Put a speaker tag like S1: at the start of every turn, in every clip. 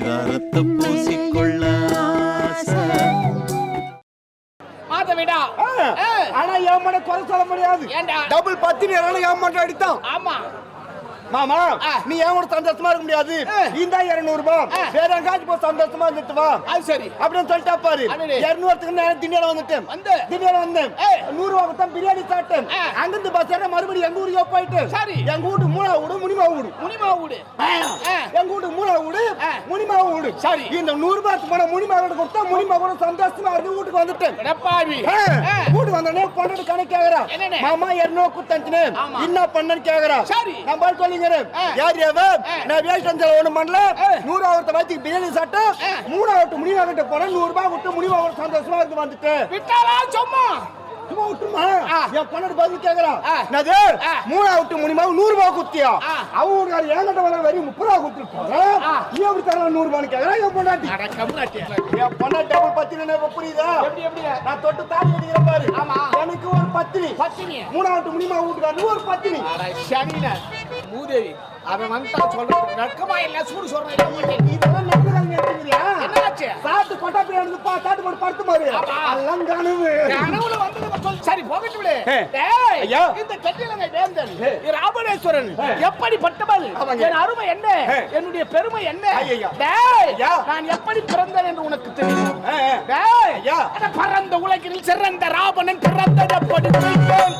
S1: பரிதாரத்தை பூசிக்கொள்ள ஆசை.
S2: மாதவிடா.
S3: ஆனா மன குறை சொல்ல முடியாது
S2: ஏன்டா?
S3: டபுள் பத்து நேரம் என் மட்டும் அடித்தான்
S2: ஆமா
S3: மாமா. நீ ஏன் கூட சந்தோஷமா இருக்க முடியாது. இந்த இருநூறு ரூபாய். வேற எங்காச்சும் போய் சந்தோஷமா இருந்துட்டு வா
S2: அது சரி
S3: அப்படின்னு சொல்லிட்டா பாரு. இருநூறுக்கு நேரம் திண்டியில வந்துட்டேன்
S2: வந்து.
S3: திண்டியில வந்தேன். நூறு ரூபாய் தான் பிரியாணி சாப்பிட்டேன். அங்கிருந்து பஸ் ஏற மறுபடியும் எங்க ஊருக்கு போயிட்டு
S2: சரி.
S3: எங்க வீட்டு மூணா வீடு முனிமா வீடு
S2: முனிமா வீடு.
S3: எங்க வீட்டு மூணா வீடு. முனிமா வீடு
S2: சரி.
S3: இந்த நூறு ரூபாய்க்கு போன முனிமா வீடு கொடுத்தா முனிமா கூட சந்தோஷமா இருந்து வீட்டுக்கு வந்துட்டேன். வீட்டுக்கு வந்தோடனே பொண்ணு கணக்கு கேக்குறா? மாமா இருநூறு குத்தஞ்சுனே
S2: ஆமா.
S3: என்ன பண்ணன்னு கேக்குறா
S2: சரி.
S3: நான் பால் யார்
S2: ஆ.
S3: நான் அந்த ஒண்ணு பண்ணல. நூறாவது வயிற்றுக்கு பிரியாணி சாப்பிட்டு. மூணாவது முடிவா கிட்ட போனேன். நூறு ரூபாய் விட்டு முடிவா ஒரு சந்தோஷமா இருந்து வந்துட்டேன்
S2: விட்டாளா? சும்மா.
S3: சும்மா விட்டுமா. என் பொண்ணு பதில் கேக்குறா.
S2: ஆ.
S3: என்னது?
S2: ஆ.
S3: மூணாவது முடிமா நூறு ரூபாய் குத்தியா
S2: ஆ.
S3: அவங்க வீட்டுக்காரர் என்கிட்ட வர முப்பது ரூபாய் கொடுத்துட்டு போறேன். நீ எப்படி தரலாம் நூறு ரூபாய் கேக்குறா. என் பொண்டாட்டி. என் பொண்டாட்டி டபுள் பத்தி என்ன புரியுதா? நான் தொட்டு தாலி அடிக்கிறேன் பாரு.
S2: ஆமா.
S3: எனக்கு ஒரு பத்தினி.
S2: பத்தினி.
S3: மூணாவது முடிமா வீட்டுக்காரர் ஒரு பத்தினி.
S2: சனின மூதேவி அவன் வந்தா சொல்றது நக்கமா இல்ல சூடு சொல்றேன்
S3: இதெல்லாம் எடுத்துக்கிறியா
S2: என்னாச்சு
S3: கொட்டா பா சாப்பிட்டு போட்டு படுத்து
S2: ஆமா.
S3: எல்லாம் கனவு
S2: கனவுல சொல்லு சரி போகட்டு விடு. டேய்
S3: ஐயா.
S2: இந்த கட்டிலங்கை வேந்தன். ராமணேஸ்வரன்
S3: ஏ.
S2: எப்படிப்பட்டவள்
S3: ஆமாங்க.
S2: என் அருமை என்ன. என்னுடைய பெருமை என்ன. டேய்
S3: ஐயா.
S2: நான் எப்படி பிறந்தேன் என்று உனக்கு தெரியும். டேய்
S3: ஐயா.
S2: பரந்த உலகில் சிறந்த ராவணன் பிறந்தது எப்படி தெரியும்?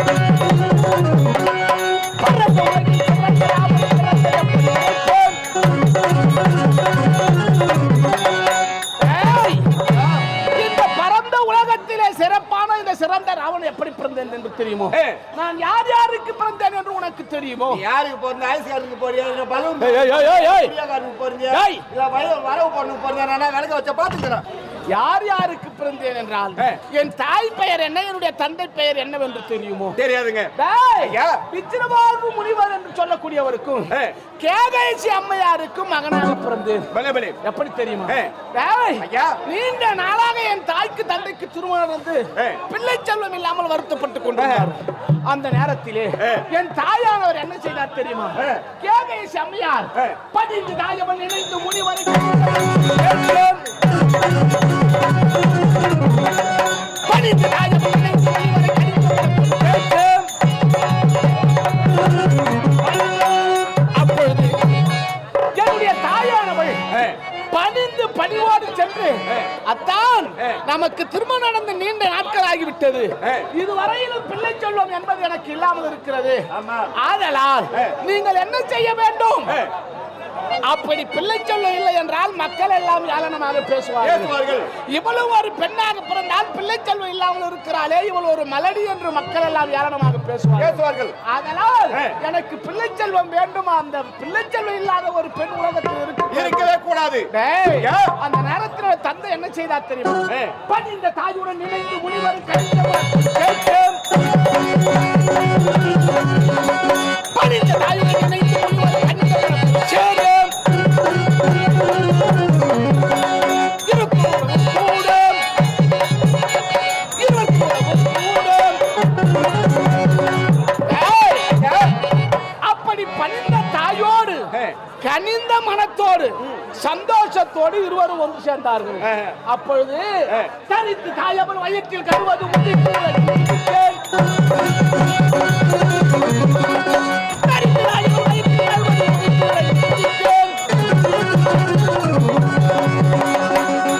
S2: பரந்த உலகில் சிறந்த ராவணன் எப்படி பிறந்தேன் என்று தெரியுமோ. நான் யார் யாருக்கு பிறந்தேன் என்று உனக்கு தெரியுமோ?
S3: யாருக்கு போறீங்க ஐஸ்காரனுக்கு போறியா? இல்ல போறீங்க
S2: ஏய்.
S3: இல்ல வரவு போறனுக்கு போறீங்க நான் விளக்க வச்ச பாத்துக்கிறேன்
S2: யார் யாருக்கு பிறந்தேன் என்றால். என் தாய் பெயர் என்ன என்னுடைய தந்தை பெயர் என்னவென்று தெரியுமோ
S3: தெரியாதுங்க.
S2: விச்சிரபாகு முனிவர் என்று சொல்லக்கூடியவருக்கும்
S3: ஏ.
S2: கேகேசி அம்மையாருக்கும் மகனாக பிறந்தேன் எப்படி தெரியுமா. நீண்ட நாளாக என் தாய்க்கு தந்தைக்கு திருமணம் நடந்து
S3: ஏ.
S2: பிள்ளை செல்வம் இல்லாமல் வருத்தப்பட்டுக் கொண்டார் அந்த நேரத்திலே. என் தாயானவர் என்ன செய்தார் தெரியுமா
S3: ஏ.
S2: கேகேசி அம்மையார். பதிந்து தாயவன் நினைந்து முனிவரை அத்தான். நமக்கு திருமணம் நடந்து நீண்ட நாட்கள் ஆகிவிட்டது. இதுவரையிலும் பிள்ளை செல்வம் என்பது எனக்கு இல்லாமல் இருக்கிறது
S3: ஆமா.
S2: ஆதலால். நீங்கள் என்ன செய்ய வேண்டும். அப்படி பிள்ளை செல்வம் இல்லை என்றால் மக்கள் எல்லாம் ஏளனமாக பேசுவார்கள் இவ்வளவு ஒரு பெண்ணாக பிறந்தால் பிள்ளை செல்வம் இல்லாமல் இருக்கிறாளே இவள் ஒரு மலடி என்று மக்கள் எல்லாம் ஏளனமாக பேசுவார்கள் அதனால். எனக்கு பிள்ளை செல்வம் வேண்டுமா அந்த பிள்ளை செல்வம் இல்லாத ஒரு பெண் உலகத்தில் இருக்கு
S3: இருக்கவே கூடாது.
S2: அந்த நேரத்தில் தந்தை என்ன செய்தார் தெரியுமா
S3: ஏ.
S2: பணிந்த தாயுடன் நினைந்து முனிவர் கழித்தவர் கேட்டேன். பணிந்த தாயுடன் நினைந்து ஒன்று சேர்ந்தார்கள். அப்பொழுது. தரித்து தாயவன் வயிற்றில் கருவது.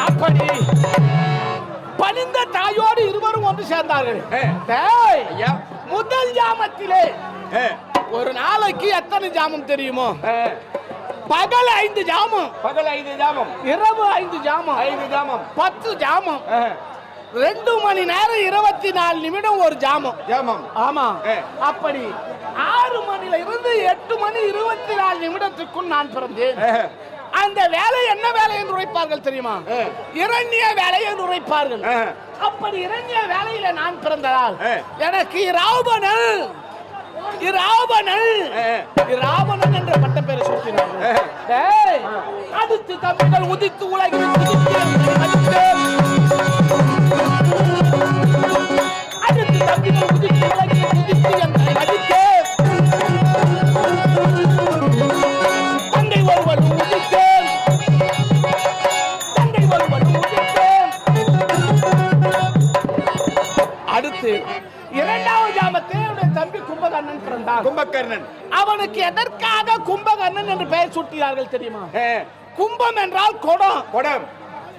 S2: அப்படி பணிந்த தாயோடு இருவரும் ஒன்று சேர்ந்தார்கள். முதல் ஜாமத்திலே. ஒரு நாளைக்கு எத்தனை ஜாமம் தெரியுமோ. பகல் ஐந்து ஜாமம்
S3: பகல் ஐந்து ஜாமம்
S2: இரவு ஐந்து ஜாமம்
S3: ஐந்து ஜாமம்
S2: பத்து ஜாமம். ரெண்டு மணி நேரம் இருபத்தி நாலு நிமிடம் ஒரு ஜாமம்
S3: ஜாமம்
S2: ஆமா. அப்படி ஆறு மணில இருந்து எட்டு மணி இருபத்தி நாலு நிமிடத்துக்குள் நான் பிறந்தேன். அந்த வேலை என்ன வேலை என்று உரைப்பார்கள் தெரியுமா. இரண்ய வேலை என்று உரைப்பார்கள். அப்படி இரண்ய வேலையில நான் பிறந்ததால். எனக்கு ராவணன் இராவணன்
S3: ஏ.
S2: இராவணன் என்ற பட்ட பேரை. டேய், அடுத்து தம்பிகள் உதித்து உலகில். அடுத்து உதித்து
S1: கும்பகர்ணன்.
S2: அவனுக்கு எதற்காக கும்பகர்ணன் என்று பெயர் சூட்டினார்கள் தெரியுமா? கும்பம் என்றால் குடம்.
S1: குடம்.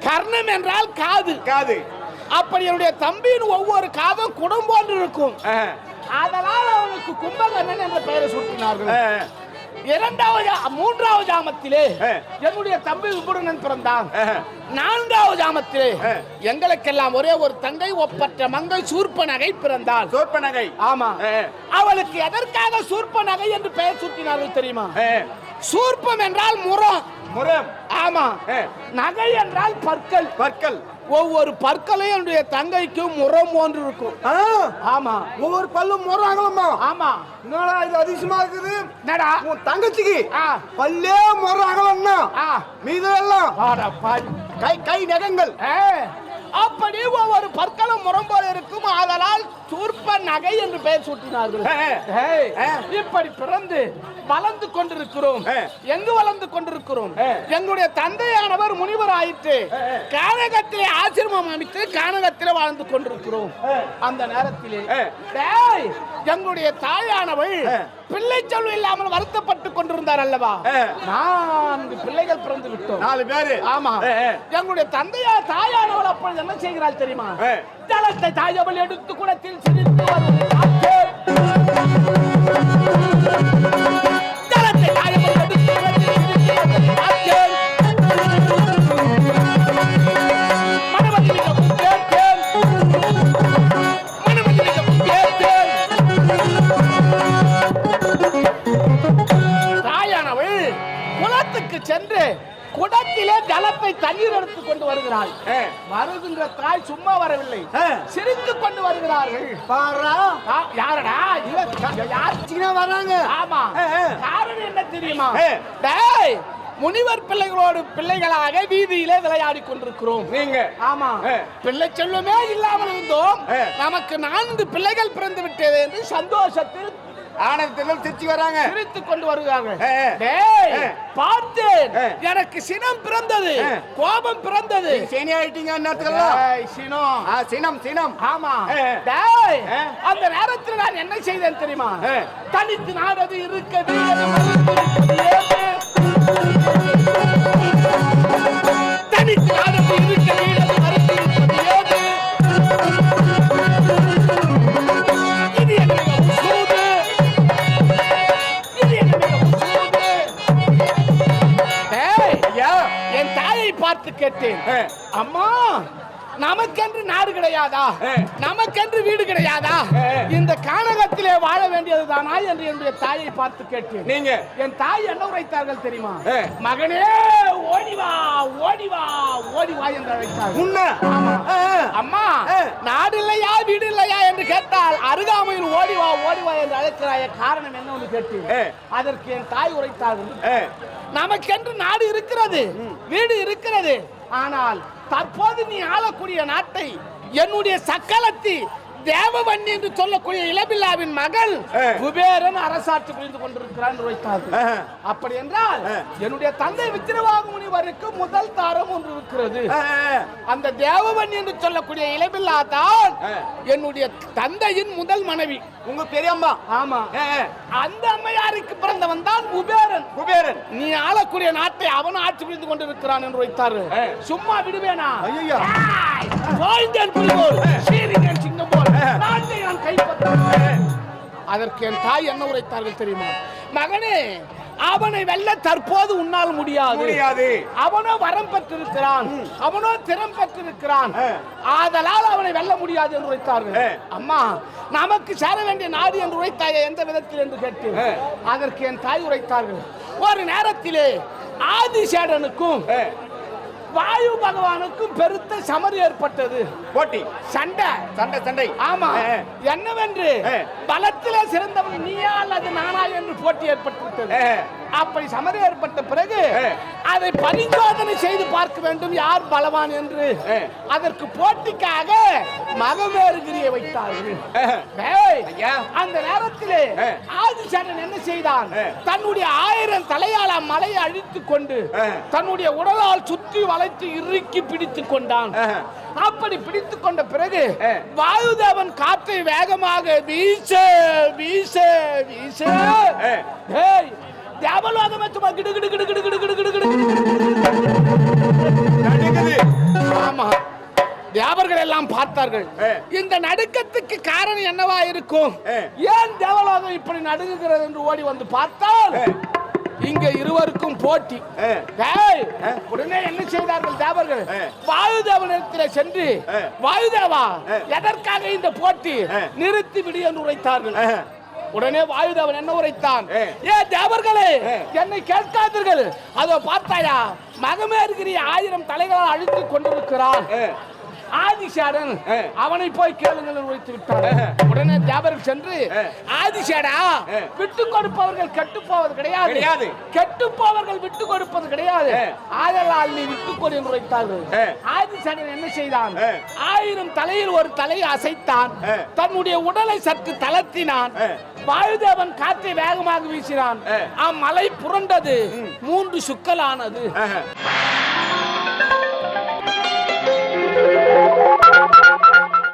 S2: கர்ணம் என்றால் காது.
S1: காது.
S2: அப்படி என்னுடைய தம்பியின் ஒவ்வொரு காதும் குடம் போன்று இருக்கும். அதனால் அவனுக்கு கும்பகர்ணன் என்ற பெயரை சூட்டினார்கள். இரண்டாவது மூன்றாவது ஜாமத்திலே. என்னுடைய தம்பி விபுடனன் பிறந்தான். நான்காவது ஜாமத்திலே. எங்களுக்கெல்லாம் ஒரே ஒரு தங்கை ஒப்பற்ற மங்கை சூர்ப்ப நகை பிறந்தாள்.
S1: சோர்ப்பனகை
S2: ஆமா.
S1: ஆ,
S2: அவளுக்கு எதற்காக சூர்ப்ப நகை என்று பெயர் சூட்டினார்கள் தெரியுமா? சூர்ப்பம் என்றால் முறம்.
S1: முரம்
S2: ஆமா. நகை என்றால் பற்கள்.
S1: பற்கள்.
S2: ஒவ்வொரு பற்களையும் என்னுடைய தங்கைக்கு முறம் போன்று இருக்கும். ஆமா.
S3: ஒவ்வொரு பல்லும் முறாங்களாமா
S2: ஆமா.
S3: என்னடா இது அதிசயமா இருக்குது?
S2: என்னடா?
S3: உன் தங்கச்சிக்கு பல்லே முறாங்கலன்னா
S2: ஆ.
S3: மீதெல்லாம்? கை கை நகங்கள்.
S2: அப்படி ஒவ்வொரு பற்களும் முரம்போல இருக்கும்? ஆதலால் சூர்ப்ப நகை என்று பெயர் சூட்டினார்கள். இப்படி பிறந்து வளர்ந்து கொண்டிருக்கிறோம். எங்கு வளர்ந்து கொண்டிருக்கிறோம். எங்களுடைய தந்தையானவர் முனிவர் ஆயிற்று. கானகத்திலே ஆசிரமம் அமைத்து கானகத்திலே வாழ்ந்து கொண்டிருக்கிறோம். அந்த நேரத்திலே எங்களுடைய தாயானவள். பிள்ளை செல்வம் இல்லாமல் வருத்தப்பட்டு கொண்டிருந்தார் அல்லவா. நான்கு பிள்ளைகள் பிறந்து விட்டோம்
S1: நாலு பேரு
S2: ஆமா. எங்களுடைய தந்தையா தாயானவள் அப்பொழுது என்ன செய்கிறாள் தெரியுமா
S1: ஆ.
S2: ஜலத்தை தாயவள் எடுத்து குளத்தில் சிரித்து வருவதை வரவில்லை.
S1: ஆ.
S2: சிரித்துக் கொண்டு வருகிறார்கள்.
S3: பாரா.
S2: யாரடா? யார்?
S3: வராங்க.
S2: ஆமா. காரணம் என்ன தெரியுமா. டேய் முனிவர் பிள்ளைகளோடு பிள்ளைகளாக வீதியிலே விளையாடி கொண்டிருக்கிறோம்.
S1: நீங்க.
S2: ஆமா. பிள்ளை செல்வமே இல்லாமல் இருந்தோம். நமக்கு நான்கு பிள்ளைகள் பிறந்து விட்டது என்று சந்தோஷத்தில்
S1: ஆனந்தத்திலும் திருச்சி வராங்க
S2: சிரித்துக் கொண்டு வருகிறார்கள். பார்த்தேன். எனக்கு சினம் பிறந்தது. கோபம் பிறந்தது
S1: சீனி ஆயிட்டீங்க
S2: சினம்
S1: சினம் சினம்
S2: ஆமா. அந்த நேரத்தில் நான் என்ன செய்தேன் தெரியுமா. தனித்து நாடது இருக்க வீடு மறுத்திருப்பது ஏது? தனித்து நாடது இருக்க அம்மா நமக்கென்று நாடு கிடையாதா. நமக்கென்று வீடு கிடையாதா. இந்த கானகத்திலே வாழ வேண்டியதுதானா என்று என்னுடைய தாயை பார்த்து கேட்டேன்.
S1: நீங்க.
S2: என் தாய் என்ன உரைத்தார்கள் தெரியுமா. மகனே ஓடி வா ஓடி வா ஓடி வா என்று ஆமா.
S1: ஆ,
S2: அம்மா. நாடு இல்லையா வீடு இல்லையா என்று கேட்டால் அருகாமையில் ஓடி வா ஓடி வா என்று அழைக்கிறாய காரணம் என்ன என்று கேட்டேன். அதற்கு என் தாய் உரைத்தார்கள். நமக்கென்று நாடு இருக்கிறது வீடு இருக்கிறது. ஆனால் தற்போது நீ ஆளக்கூடிய நாட்டை என்னுடைய சக்கலத்தி தேவவன்னி என்று சொல்லக்கூடிய இளபில்லாவின் மகள். குபேரன் அரசாட்சி புரிந்து கொண்டிருக்கிறான்
S1: ஆ.
S2: அப்படி என்றால். என்னுடைய தந்தை வித்திரவாக முனிவருக்கு முதல் தாரம் ஒன்று இருக்கிறது. அந்த தேவவன்னி என்று சொல்லக்கூடிய இளபில்லா தான். என்னுடைய தந்தையின் முதல் மனைவி
S1: உங்க பெரியம்மா
S2: ஆமா. அந்த அம்மையாருக்கு பிறந்தவன் தான் குபேரன்
S1: குபேரன்
S2: நீ ஆளக்கூடிய நாட்டை அவன் ஆட்சி புரிந்து கொண்டிருக்கிறான் என்று வைத்தாரு. சும்மா விடுவேனா
S1: ஐயையோ.
S2: அதற்கு என் தாய் என்ன உரைத்தார்கள் தெரியுமா? மகனே அவனை வெல்ல தற்போது உன்னால் முடியாது.
S1: முடியாது.
S2: அவனோ வரம் பெற்றிருக்கிறான். அவனோ திறம் பெற்றிருக்கிறான். ஆதலால் அவனை வெல்ல முடியாது என்று உரைத்தார்கள். அம்மா நமக்கு சேர வேண்டிய நாடு என்று உரைத்தாயே? எந்த விதத்தில் என்று கேட்டு. அதற்கு என் தாய் உரைத்தார்கள். ஒரு நேரத்திலே ஆதிசேடனுக்கும் வாயு பகவானுக்கும் பெருத்த சமர் ஏற்பட்டது.
S1: போட்டி.
S2: சண்டை.
S1: சண்டை சண்டை.
S2: ஆமா. என்னவென்று. பலத்திலே சிறந்தவன் நீயா அல்லது நானா என்று போட்டி ஏற்பட்டுவிட்டது.
S1: ஆ.
S2: அப்படி சமர் ஏற்பட்ட பிறகு. அதை பரிசோதனை செய்து பார்க்க வேண்டும் யார் பலவான் என்று. அதற்கு போட்டிக்காக மகவேறுகிரியை வைத்தார்கள். அந்த நேரத்திலே. ஆதிசேடன் என்ன செய்தான். தன்னுடைய ஆயிரம் தலையால மலையை அழித்துக் கொண்டு. தன்னுடைய உடலால் சுற்றி வளைத்து இறுக்கி பிடித்துக் கொண்டான். அப்படி பிடித்துக் கொண்ட பிறகு. வாயுதேவன் காற்றை வேகமாக வீச வீச வீச தேவலோகமே சும்மா கிடு கிடு கிடு கிடு கிடு கிடு கிடு கிடு ஆமா தேவர்கள் எல்லாம் பார்த்தார்கள். இந்த நடுக்கத்துக்கு காரணம் என்னவா இருக்கும். ஏன் தேவலோகம் இப்படி நடுங்குகிறது என்று ஓடி வந்து பார்த்தால். இங்க இருவருக்கும் போட்டி. உடனே என்ன செய்தார்கள் தேவர்கள். வாயுதேவனிடத்தில் சென்று. வாயுதேவா. எதற்காக இந்த போட்டி. நிறுத்தி விடு என்று உரைத்தார்கள். உடனே வாயுதேவன் என்ன உரைத்தான். ஏ தேவர்களே. என்னை கேட்காதீர்கள் அதோ பார்த்தாயா மகமே இருக்கிற ஆயிரம் தலைகளால் அழுத்தி கொண்டிருக்கிறான்
S1: ஆ.
S2: ஆதிசேடன்
S1: ஆ.
S2: அவனை போய் கேளுங்கள் விட்டார்
S1: ஆ.
S2: உடனே தேவர்கள் சென்று
S1: ஆ.
S2: ஆதிசேடா
S1: ஆ.
S2: விட்டு கொடுப்பவர்கள் கெட்டு போவது கிடையாது
S1: கிடையாது.
S2: கெட்டு போவர்கள் விட்டு கொடுப்பது கிடையாது. ஆதலால் நீ விட்டு கொடு என்று உரைத்தார்கள்
S1: ஆ.
S2: ஆதிசேடன் என்ன செய்தான். ஆயிரம் தலையில் ஒரு தலையை அசைத்தான். தன்னுடைய உடலை சற்று தளர்த்தினான். வாயுதேவன் காற்றை வேகமாக வீசினான். அம்மலை புரண்டது மூன்று சுக்கலானது.